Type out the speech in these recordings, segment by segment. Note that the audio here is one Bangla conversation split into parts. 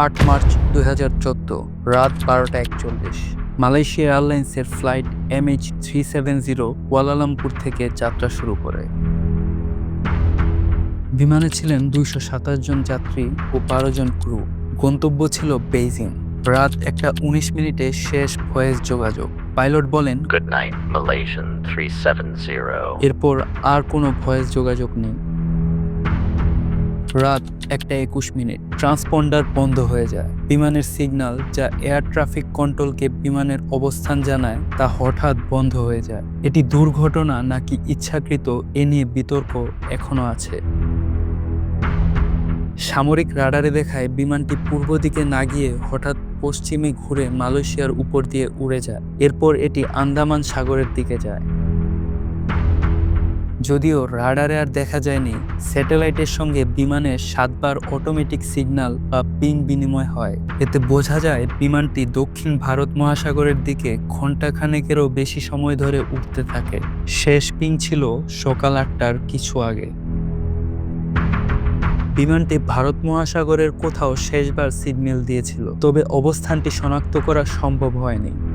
আট মার্চ দুই হাজার চোদ্দ রাত বারোটা একচল্লিশ। মালয়েশিয়া এয়ারলাইন্সের flight MH three seven zero Kuala Lumpur থেকে যাত্রা শুরু করে। বিমানে ছিলেন দুইশো সাতাশ জন যাত্রী ও বারো জন ক্রু। গন্তব্য ছিল বেইজিং। রাত একটা উনিশ মিনিটে শেষ ভয়েস যোগাযোগ। পাইলট বলেন Good night, Malaysian 370. এরপর আর কোনো ভয়েস যোগাযোগ নেই। রাত একটা একুশ মিনিট। ট্রান্সপন্ডার বন্ধ হয়ে যায়। বিমানের সিগন্যাল যা এয়ার ট্রাফিক কন্ট্রোলকে বিমানের অবস্থান জানায় তা হঠাৎ বন্ধ হয়ে যায়। এটি দুর্ঘটনা নাকি ইচ্ছাকৃত এ নিয়ে বিতর্ক এখনও আছে। সামরিক রাডারে দেখায় বিমানটি পূর্ব দিকে না গিয়ে হঠাৎ পশ্চিমে ঘুরে মালয়েশিয়ার উপর দিয়ে উড়ে যায়। এরপর এটি আন্দামান সাগরের দিকে যায়। যদিও রাডারে আর দেখা যায়নি, স্যাটেলাইটের সঙ্গে বিমানের সাতবার অটোমেটিক সিগন্যাল বা পিং বিনিময় হয়। এতে বোঝা যায় বিমানটি দক্ষিণ ভারত মহাসাগরের দিকে ঘণ্টাখানেকেরও বেশি সময় ধরে উঠতে থাকে। শেষ পিং ছিল সকাল আটটার কিছু আগে। বিমানটি ভারত মহাসাগরের কোথাও শেষবার সিগন্যাল দিয়েছিল, তবে অবস্থানটি শনাক্ত করা সম্ভব হয়নি।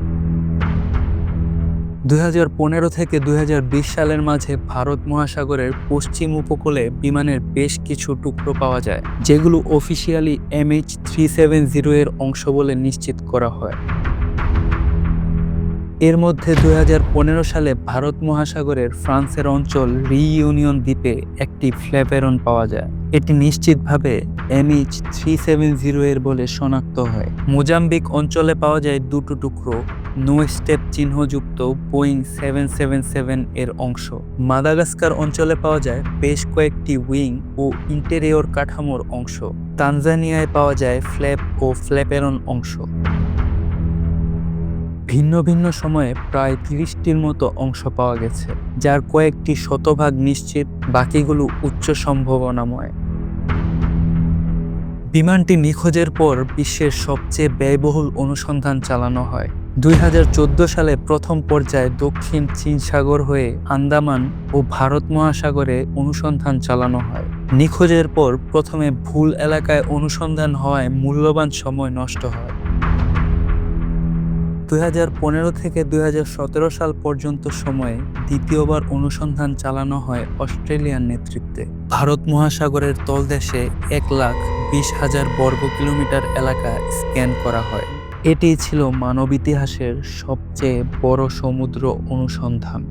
দুই হাজার পনেরো থেকে দুই হাজার বিশ সালের মাঝে ভারত মহাসাগরের পশ্চিম উপকূলে বিমানের বেশ কিছু টুকরো পাওয়া যায়, যেগুলো officially MH three seven zero এর অংশ বলে নিশ্চিত করা হয়। এর মধ্যে দুই হাজার পনেরো সালে ভারত মহাসাগরের ফ্রান্সের অঞ্চল রিইউনিয়ন দ্বীপে একটি ফ্ল্যাপেরন পাওয়া যায়। এটি নিশ্চিতভাবে এমএইচ থ্রি সেভেন জিরো এর বলে শনাক্ত হয়। মোজাম্বিক অঞ্চলে পাওয়া যায় দুটো টুকরো নো স্টেপ চিহ্নযুক্ত বোয়িং সেভেন সেভেন সেভেন এর অংশ। মাদাগাস্কার অঞ্চলে পাওয়া যায় বেশ কয়েকটি উইং ও ইন্টেরিয়র কাঠামোর অংশ। তানজানিয়ায় পাওয়া যায় ফ্ল্যাপ ও ফ্ল্যাপেরন অংশ। ভিন্ন ভিন্ন সময়ে প্রায় তিরিশটির মতো অংশ পাওয়া গেছে, যার কয়েকটি শতভাগ নিশ্চিত, বাকিগুলো উচ্চ সম্ভাবনাময়। বিমানটি নিখোঁজের পর বিশ্বের সবচেয়ে ব্যয়বহুল অনুসন্ধান চালানো হয়। দুই হাজার চোদ্দ সালে প্রথম পর্যায়ে দক্ষিণ চীন সাগর হয়ে আন্দামান ও ভারত মহাসাগরে অনুসন্ধান চালানো হয়। নিখোঁজের পর প্রথমে ভুল এলাকায় অনুসন্ধান হওয়ায় মূল্যবান সময় নষ্ট হয়। দুই হাজার পনেরো থেকে দুই হাজার সতেরো সাল পর্যন্ত সময়ে দ্বিতীয়বার অনুসন্ধান চালানো হয় অস্ট্রেলিয়ার নেতৃত্বে। ভারত মহাসাগরের তলদেশে এক লাখ বিশ হাজার বর্গ কিলোমিটার এলাকা স্ক্যান করা হয়। এটি ছিল মানব ইতিহাসের সবচেয়ে বড় সমুদ্র অনুসন্ধান।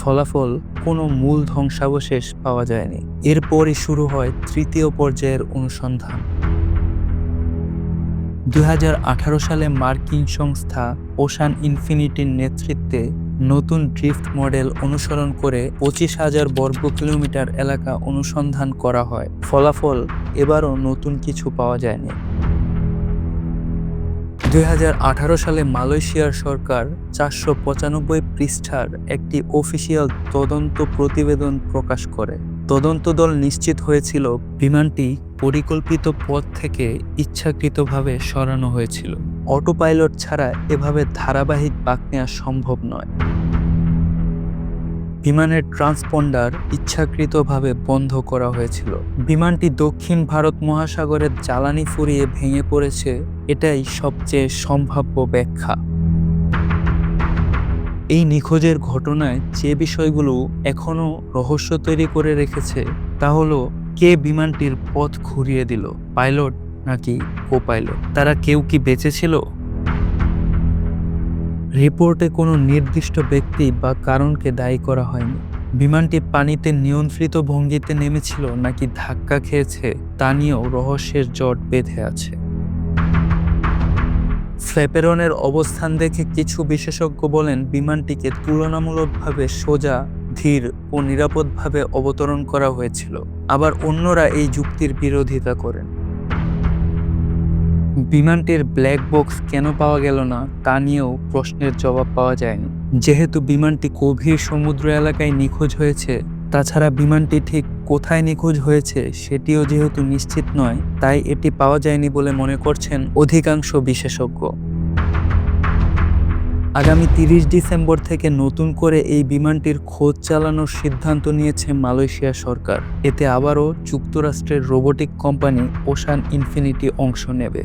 ফলাফল কোনো মূল ধ্বংসাবশেষ পাওয়া যায়নি। এরপরই শুরু হয় তৃতীয় পর্যায়ের অনুসন্ধান। দুই হাজার আঠারো সালে মার্কিন সংস্থা ওশান ইনফিনিটির নেতৃত্বে নতুন ড্রিফট মডেল অনুসরণ করে পঁচিশ হাজার বর্গ কিলোমিটার এলাকা অনুসন্ধান করা হয়। ফলাফল এবারও নতুন কিছু পাওয়া যায়নি। দু হাজার আঠারো সালে মালয়েশিয়ার সরকার চারশো পঁচানব্বই পৃষ্ঠার একটি অফিসিয়াল তদন্ত প্রতিবেদন প্রকাশ করে। তদন্ত দল নিশ্চিত হয়েছিল বিমানটি পরিকল্পিত পথ থেকে ইচ্ছাকৃতভাবে সরানো হয়েছিল। অটো পাইলট ছাড়া এভাবে ধারাবাহিক বাক নেওয়া সম্ভব নয়। বিমানের ট্রান্সপন্ডার ইচ্ছাকৃতভাবে বন্ধ করা হয়েছিল। বিমানটি দক্ষিণ ভারত মহাসাগরের জ্বালানি ফুরিয়ে ভেঙে পড়েছে, এটাই সবচেয়ে সম্ভাব্য ব্যাখ্যা। এই নিখোঁজের ঘটনায় যে বিষয়গুলো এখনও রহস্য তৈরি করে রেখেছে, তা হলো, কে বিমানটির পথ ঘুরিয়ে দিল, পাইলট নাকি কো পাইলট তারা কেউ কি বেঁচে ছিল? রিপোর্টে কোনো নির্দিষ্ট ব্যক্তি বা কারণকে দায়ী করা হয়নি। বিমানটি পানিতে নিয়ন্ত্রিত ভঙ্গিতে নেমেছিল নাকি ধাক্কা খেয়েছে তা নিয়েও রহস্যের জট বেঁধে আছে। ফ্ল্যাপেরনের অবস্থান দেখে কিছু বিশেষজ্ঞ বলেন, বিমানটিকে তুলনামূলকভাবে সোজা, ধীর ও নিরাপদভাবে অবতরণ করা হয়েছিল। আবার অন্যরা এই যুক্তির বিরোধিতা করেন। বিমানটির ব্ল্যাক বক্স কেন পাওয়া গেল না তা নিয়েও প্রশ্নের জবাব পাওয়া যায়নি। যেহেতু বিমানটি গভীর সমুদ্র এলাকায় নিখোঁজ হয়েছে, তাছাড়া বিমানটি ঠিক কোথায় নিখোঁজ হয়েছে সেটিও যেহেতু নিশ্চিত নয়, তাই এটি পাওয়া যায়নি বলে মনে করছেন অধিকাংশ বিশেষজ্ঞ। আগামী তিরিশ ডিসেম্বর থেকে নতুন করে এই বিমানটির খোঁজ চালানোর সিদ্ধান্ত নিয়েছে মালয়েশিয়া সরকার। এতে আবারও যুক্তরাষ্ট্রের রোবোটিক কোম্পানি ওশান ইনফিনিটি অংশ নেবে।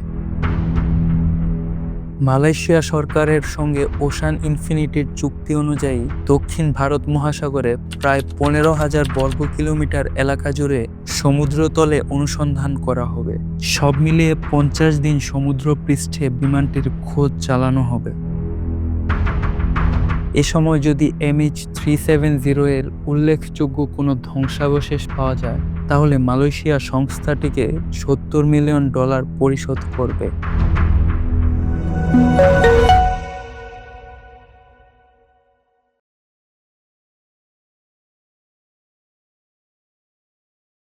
মালয়েশিয়া সরকারের সঙ্গে ওশান ইনফিনিটির চুক্তি অনুযায়ী দক্ষিণ ভারত মহাসাগরে প্রায় পনেরো হাজার বর্গ কিলোমিটার এলাকা জুড়ে সমুদ্রতলে অনুসন্ধান করা হবে। সব মিলিয়ে পঞ্চাশ দিন সমুদ্র পৃষ্ঠে বিমানটির খোঁজ চালানো হবে। এ সময় যদি এমএইচ থ্রি সেভেন জিরো এর উল্লেখযোগ্য কোনো ধ্বংসাবশেষ পাওয়া যায়, তাহলে মালয়েশিয়া সংস্থাটিকে সত্তর মিলিয়ন ডলার পরিশোধ করবে। thank you.